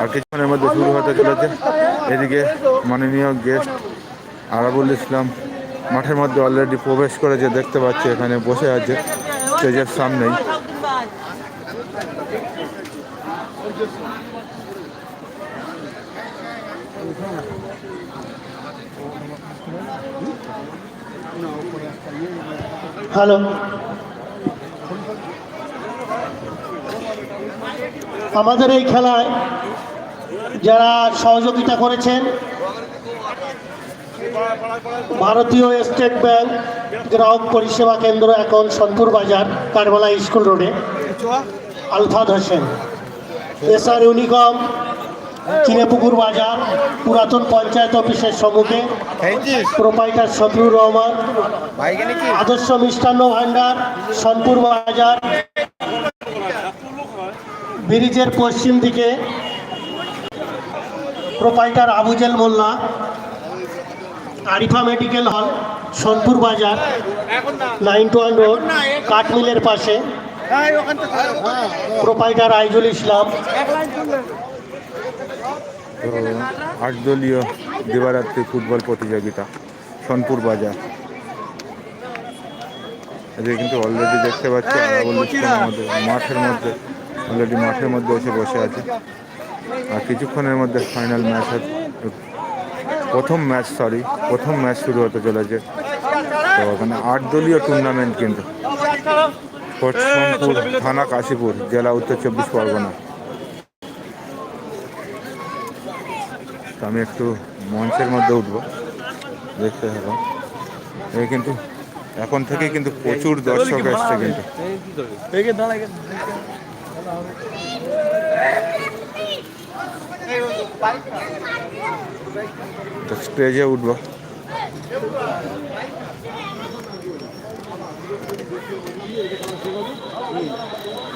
আর কিছুক্ষণের মধ্যে শুরু হতে চলেছে। এদিকে মাননীয় গেস্ট আরাবুল ইসলাম মাঠের মধ্যে অলরেডি প্রবেশ করেছে, দেখতে পাচ্ছি এখানে বসে আছে, স্টেজের সামনেই। হ্যালো। আমাদের এই খেলায় যারা সহযোগিতা করেছেন ভারতীয় স্টেট ব্যাংক গ্রাহক পরিষেবা কেন্দ্র এখন সোনপুর বাজার কারবালা স্কুল রোডে। আলফাদ হোসেন এসআর ইউনিকম চিনেপুকুর বাজার পুরাতন পঞ্চায়েত অফিসের সম্মুখে। প্রোপাইটার শফিউর রহমান আদর্শ মিষ্টান্ন ভাণ্ডার সোনপুর বাজার। ব্রিজের পশ্চিম দিকে proprietor Abujel Molla, Arifa medical hall, Sonpur বাজার, নাইন টু ওয়ান রোড, কাঠমিলের পাশে। প্রোপাইটার আইজুল ইসলাম। আটদলীয় দিবারাত্রি ফুটবল প্রতিযোগিতা, সোনপুর বাজার। এদিকে কিন্তু অলরেডি দেখতে পাচ্ছি মাঠের মধ্যে অলরেডি মাঠের মধ্যে এসে বসে আছে। কিছুক্ষণের মধ্যে ফাইনাল ম্যাচ প্রথম ম্যাচ সরি প্রথম ম্যাচ শুরু হতে চলেছে। তো ওখানে আট দলীয় টুর্নামেন্ট কিন্তু। সোনপুর থানা কাশীপুর জেলা উত্তর চব্বিশ পরগনা। তো আমি একটু মঞ্চের মধ্যে উঠবো। দেখতে থাকো। এই কিন্তু এখন থেকে কিন্তু প্রচুর দর্শক আসছে কিন্তু। তো স্টেজে উঠবো।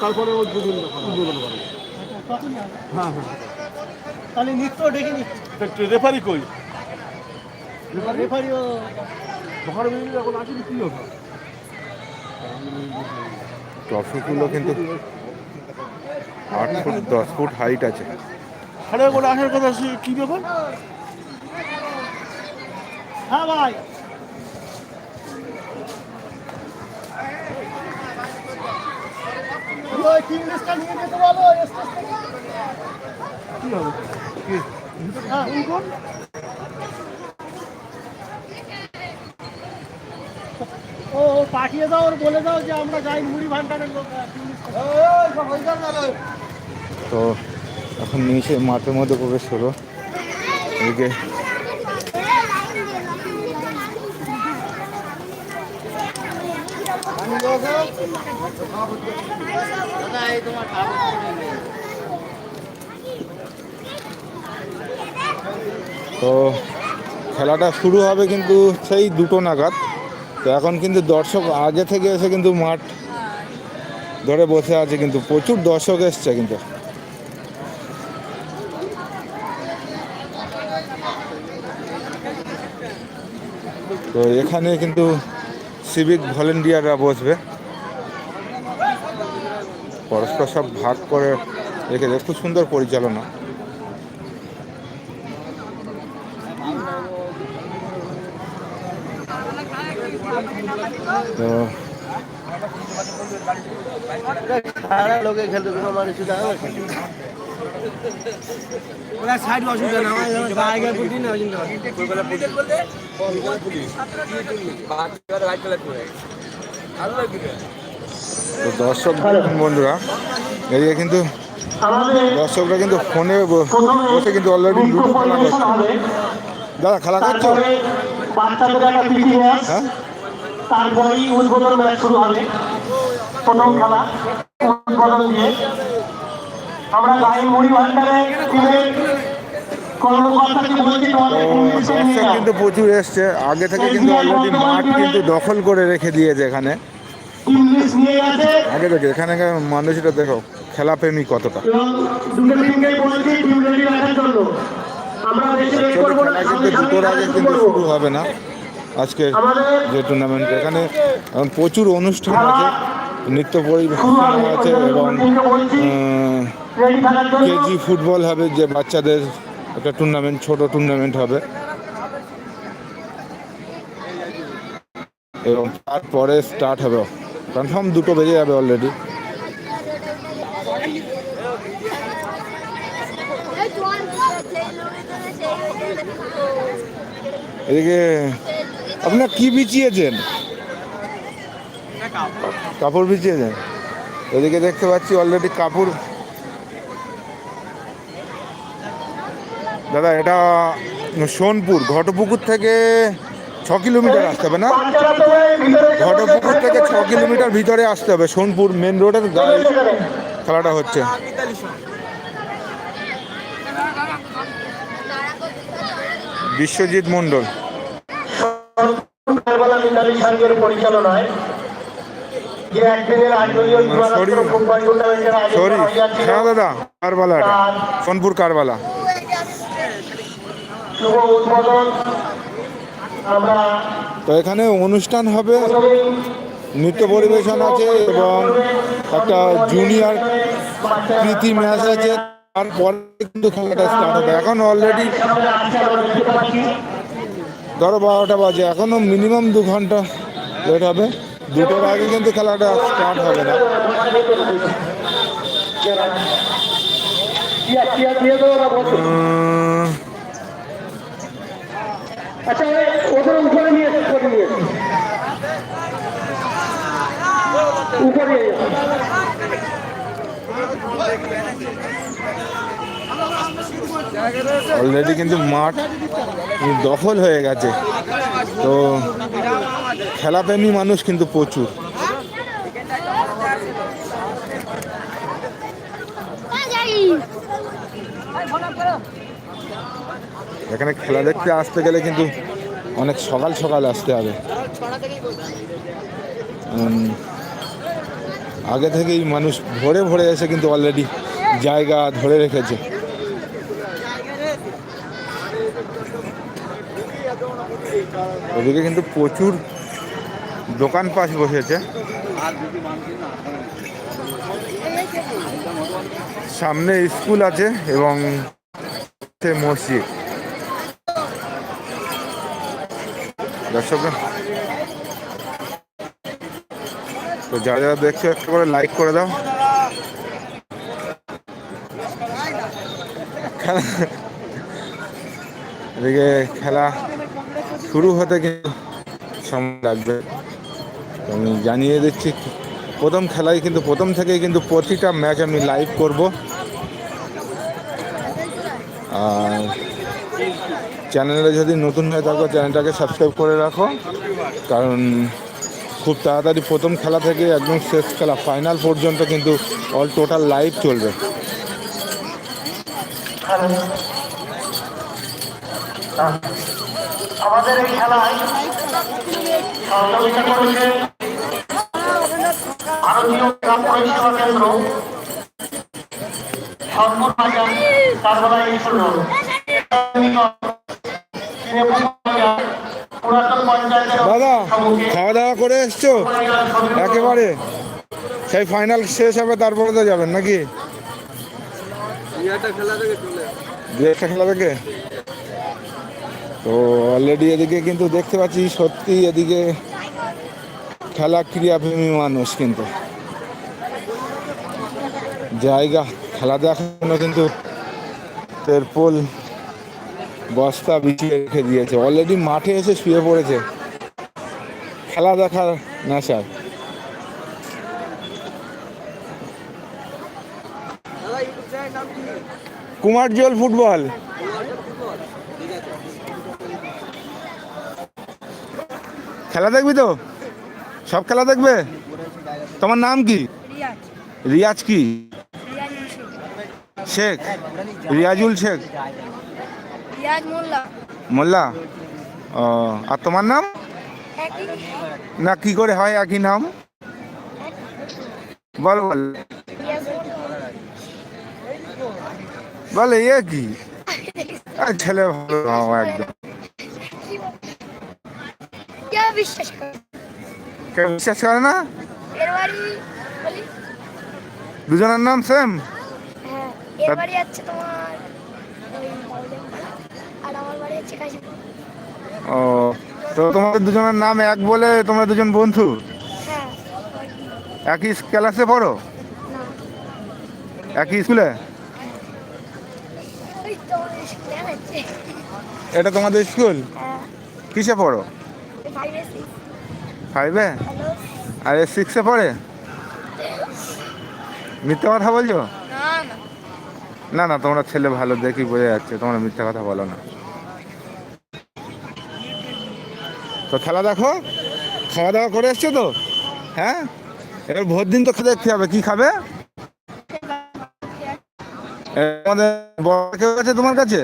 তারপরে উদ্বোধন উদ্বোধন করে হ্যাঁ হ্যাঁ। তাহলে নৃত্য ডেকে নিচ্ছি। রেফারি কই? রেফারিও বেরিয়ে এখন আসেনি কি হবে? ট্রফিগুলো কিন্তু আট ফুট দশ ফুট হাইট আছে। সাড়ে করে আসার কথা কি ব্যাপার? হ্যাঁ ভাই। কি হবে? কি? হ্যাঁ ও পাঠিয়ে দাও ওর বলে দাও যে আমরা যাই মুড়ি ভান্ডারের লোক তো এখন নিচে মাঠের মধ্যে প্রবেশ হলো এদিকে তো খেলাটা শুরু হবে কিন্তু সেই দুটো নাগাদ। তো এখন কিন্তু দর্শক আগে থেকে এসে কিন্তু মাঠ ধরে বসে আছে কিন্তু প্রচুর দর্শক এসছে কিন্তু। তো এখানে কিন্তু সিভিক ভলেন্টিয়াররা বসবে। পরস্পর সব ভাগ করে রেখেছে খুব সুন্দর পরিচালনা। তো খেলতে ওরা সাইড অসুবিধা না আমার জায়গা বুদ্ধি না তো। দর্শক বন্ধুরা এদিকে কিন্তু দর্শকরা কিন্তু ফোনে বসে কিন্তু অলরেডি লুডো খেলা করছে। দাদা খেলা করছ? হ্যাঁ? তারপরেই উদ্বোধন ম্যাচ শুরু হবে। প্রথম খেলা। উদ্বোধন দিয়ে আমরা গাড়ি মুড়ি ভান্ডারে কিন্তু প্রচুর এসছে। আগে থেকে কিন্তু অলরেডি মাঠ কিন্তু দখল করে রেখে দিয়েছে এখানে। আগে এখানে মানুষটা দেখো কতটা। খেলা কিন্তু সামনে দুটোর আগে কিন্তু শুরু হবে না। আজকে যে টুর্নামেন্ট এখানে প্রচুর অনুষ্ঠান আছে নৃত্য পরিবেশন আছে এবং কেজি ফুটবল হবে যে বাচ্চাদের একটা টুর্নামেন্ট ছোট টুর্নামেন্ট হবে। এবং তারপরে স্টার্ট হবে। কনফার্ম দুটো বেজে যাবে অলরেডি এদিকে, আপনার কি বিছিয়েছেন কাপড় বিছিয়েছেন এদিকে দেখতে পাচ্ছি অলরেডি কাপড়। দাদা, এটা সোনপুর, ঘটপুকুর থেকে ছ কিলোমিটার আসতে হবে না? ঘটপুকুর থেকে ছ কিলোমিটার ভিতরে আসতে হবে, সোনপুর মেন রোডের খেলাটা হচ্ছে। বিশ্বজিৎ মণ্ডল। পরিচালনায় সরি হ্যাঁ দাদা কারবালা সোনপুর কারবালা। তো এখানে অনুষ্ঠান হবে নৃত্য পরিবেশন আছে এবং একটা জুনিয়র প্রীতি ম্যাচ আছে তারপরে কিন্তু খেলাটা স্টার্ট হবে। এখন অলরেডি ধরো বারোটা বাজে এখনও মিনিমাম দু ঘণ্টা লেট হবে। দুটোর আগে কিন্তু খেলাটা স্টার্ট হবে না। উম, আচ্ছা ওদের উপরে নিয়ে উপরে নিয়ে। উপরে অলরেডি কিন্তু মাঠ দখল হয়ে গেছে। তো খেলাপ্রেমী মানুষ কিন্তু প্রচুর। এখানে খেলা দেখতে আসতে গেলে কিন্তু অনেক সকাল সকাল আসতে হবে। আগে থেকেই মানুষ ভোরে ভোরে এসে কিন্তু অলরেডি জায়গা ধরে রেখেছে। ওদিকে কিন্তু প্রচুর দোকান পাশ বসেছে। সামনে স্কুল আছে এবং মসজিদ। দর্শক তো যারা যারা দেখছ, একটা করে লাইক করে দাও। খেলা এদিকে খেলা শুরু হতে কিন্তু সময় লাগবে। আমি জানিয়ে দিচ্ছি, প্রথম খেলায় কিন্তু, প্রথম থেকেই কিন্তু প্রতিটা ম্যাচ আমি লাইভ করব। আর চ্যানেলে যদি নতুন হয়ে থাকো চ্যানেলটাকে সাবস্ক্রাইব করে রাখো। কারণ খুব তাড়াতাড়ি প্রথম খেলা থেকে একদম শেষ খেলা ফাইনাল পর্যন্ত কিন্তু অল টোটাল লাইভ চলবে। আমাদের এই খেলায় সহযোগিতা করেছে ভারতীয় গ্রাম পরিষেবা কেন্দ্র কারবালা দাদা খাওয়া দাওয়া করে এসছো? একেবারে। সেই ফাইনাল শেষ হবে তারপরে তো যাবেন নাকি? একটা খেলা থেকে তো অলরেডি এদিকে কিন্তু দেখতে পাচ্ছি সত্যি এদিকে খেলা ক্রীড়াপ্রেমী মানুষ কিন্তু। জায়গা খেলা দেখার জন্য কিন্তু তেরপোল বস্তা বিছিয়ে রেখে দিয়েছে। অলরেডি মাঠে এসে শুয়ে পড়েছে। খেলা দেখার নেশায়। কুমারজল ফুটবল। খেলা দেখবি তো? সব খেলা দেখবে? তোমার নাম কি? রিয়াজ কি? শেখ? রিয়াজুল শেখ? মোল্লা। ও আর তোমার নাম? না কি করে হয় একই নাম? বল বল। বলে এ কি? আর ছেলে ভালো একদম। কে বিশ্বাস করে? না? দুজনের নাম সেম এর বাড়ি যাচ্ছে তোমার আর আমার বাড়ি হচ্ছে কাশীপুর। ও তো তোমাদের দুজনের নাম এক বলে তোমরা দুজন বন্ধু? হ্যাঁ। একই ক্লাসে পড়ো? একই স্কুলে? যাচ্ছে এটা তোমাদের স্কুল? হ্যাঁ। কিসে পড়ো? ফাইভে আর এ সিক্সে পড়ে? মিথ্যে কথা বলছো? না না তোমরা ছেলে ভালো দেখি বোঝা যাচ্ছে তোমরা মিথ্যা কথা বলো না তো খেলা দেখো খাওয়া দাওয়া করে এসছো তো হ্যাঁ এবার ভোর দিন তো খেতে দেখতে হবে কি খাবে এ, আমাদের বড় কেউ আছে তোমার কাছে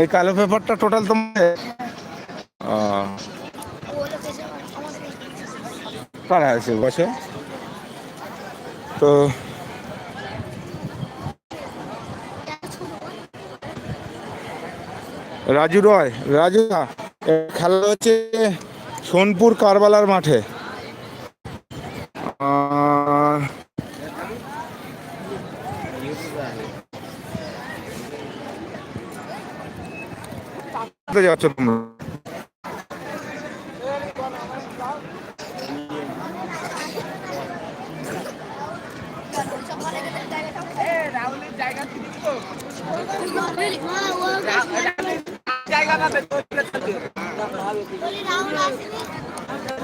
এই কালো পেপারটা টোটাল তোমার কারা আছে বসে তো রাজু রয় রাজু খেলা হচ্ছে সোনপুর কারবালার মাঠে। যাচ্ছ তোমরা?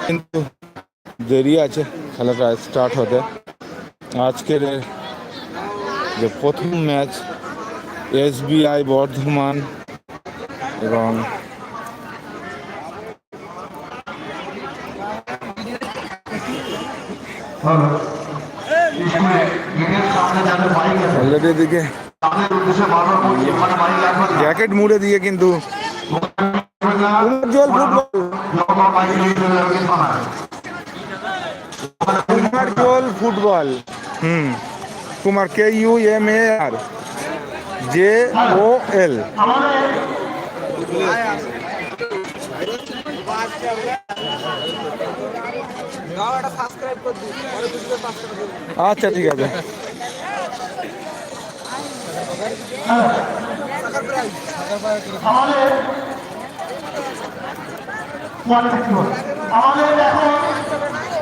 কিন্তু দেরি আছে খেলাটা স্টার্ট হতে আজকের এ যে প্রথম ম্যাচ এসবিআই বর্ধমান এবং অলরেডি এদিকে জ্যাকেট মুড়ে দিয়ে কিন্তু উজ্জ্বল ফুটবল কুমার জল football hmm Kumar K U M A R J O L আচ্ছা ঠিক আছে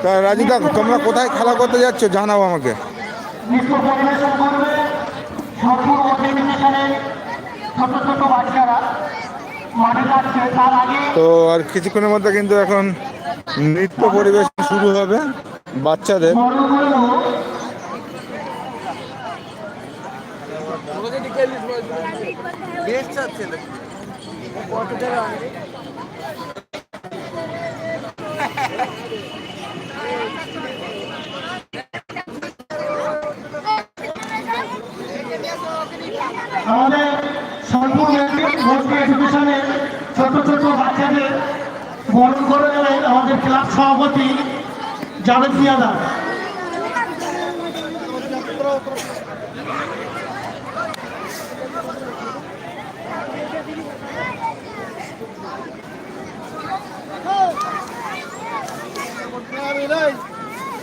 তা রাজিদা তোমরা কোথায় খেলা করতে যাচ্ছ জানাও আমাকে। তো আর কিছুক্ষণের মধ্যে কিন্তু এখন নৃত্য পরিবেশন শুরু হবে বাচ্চাদের। বড়গুলো আমাদের ভর্তি এডুকেশনে ছোট ছোট বাচ্চাদের বরণ করে আমাদের ক্লাব সভাপতি জাভেদ মিয়াদা নাই